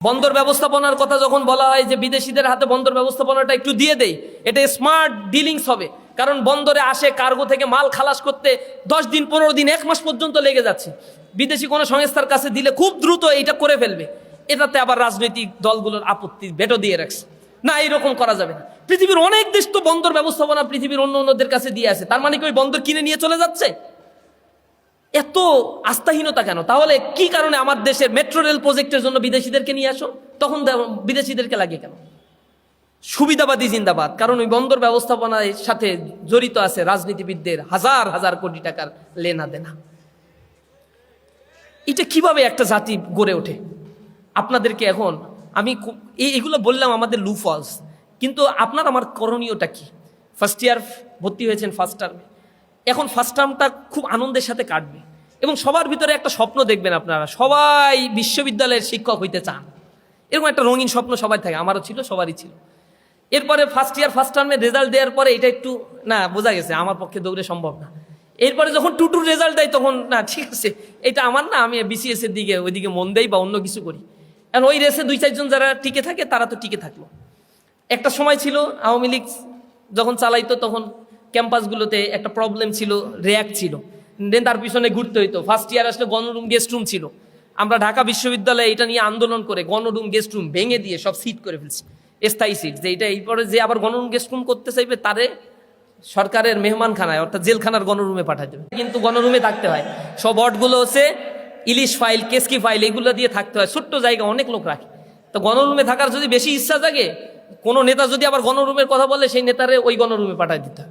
বন্দর ব্যবস্থাপনার কথা যখন বলা হয় যে বিদেশিদের হাতে বন্দর ব্যবস্থাপনাটা একটু দিয়ে দেই, এটা স্মার্ট ডিলিংস হবে। কারণ বন্দরে আসে কার্গো থেকে মাল খালাস করতে দশ দিন, পনেরো দিন, এক মাস পর্যন্ত লেগে যাচ্ছে। বিদেশি কোনো সংস্থার কাছে দিলে খুব দ্রুত এইটা করে ফেলবে। এটাতে আবার রাজনৈতিক দলগুলোর আপত্তি ভেটো দিয়ে রাখছে। না এরকম করা যাবে না। পৃথিবীর অনেক দেশ তো বন্দর ব্যবস্থাপনা পৃথিবীর অন্য অন্যদের কাছে দিয়ে আছে। তার মানে কি ওই বন্দর কিনে নিয়ে চলে যাচ্ছে? এত আস্থাহীনতা কেন? তাহলে কি কারণে আমার দেশের মেট্রো রেল প্রজেক্টের জন্য বিদেশিদেরকে নিয়ে আসো? তখন বিদেশিদেরকে লাগে কেন? সুবিধাবাদী জিন্দাবাদ, কারণ ওই বন্দর ব্যবস্থাপনার সাথে জড়িত আছে রাজনীতিবিদদের হাজার হাজার কোটি টাকার লেনা দেনা। এটা কীভাবে একটা জাতি গড়ে ওঠে? আপনাদেরকে এখন আমি এগুলো বললাম আমাদের লু ফলস, কিন্তু আপনার আমার করণীয়টা কি? ফার্স্ট ইয়ার ভর্তি হয়েছেন ফার্স্ট টার্মে এখন ফার্স্ট টার্মটা খুব আনন্দের সাথে কাটবে। এবং সবার ভিতরে একটা স্বপ্ন দেখবেন আপনারা। সবাই বিশ্ববিদ্যালয়ের শিক্ষক হইতে চান। এরকম একটা রঙিন স্বপ্ন সবাই থাকে, আমারও ছিল, সবারই ছিল। এরপরে ফার্স্ট ইয়ার ফার্স্ট টার্মে রেজাল্ট দেওয়ার পরে এটা একটু, না, বোঝা গেছে, আমার পক্ষে দৌড়ে সম্ভব না। এরপরে যখন টু টুর রেজাল্ট দেয় তখন, না, ঠিক আছে, এটা আমার না, আমি বিসিএস এর দিকে, ওইদিকে মন দেই বা অন্য কিছু করি। কারণ ওই রেসে দুই, চারজন যারা টিকে থাকে, তারা তো টিকে থাকল। একটা সময় ছিল, আওয়ামী লীগ যখন চালাইতো, তখন ক্যাম্পাসগুলোতে একটা প্রবলেম ছিল র্যাক ছিল। দেন তার পিছনে ঘুরতে হইতো। ফার্স্ট ইয়ার আসলে গণরুম গেস্ট রুম ছিল। আমরা ঢাকা বিশ্ববিদ্যালয়ে এটা নিয়ে আন্দোলন করে গণরুম গেস্ট রুম ভেঙে দিয়ে সব সিট করে ফেলছি। স্থায়ী সিট যে এটা এরপরে যে আবার গণরুম গেস্ট রুম করতে চাইবে, তারে সরকারের মেহমানখানায় অর্থাৎ জেলখানার গণরুমে পাঠাই দেবে কিন্তু গণরুমে থাকতে হয়। সব ওয়ার্ডগুলো হচ্ছে ইলিশ ফাইল, কেসকি ফাইল, এগুলো দিয়ে থাকতে হয়। ছোট্ট জায়গা অনেক লোক রাখে। তো গণরুমে থাকার যদি বেশি ইচ্ছা জাগে, কোনো নেতা যদি আবার গণরুমের কথা বলে, সেই নেতারে ওই গণরুমে পাঠায় দিতে হয়।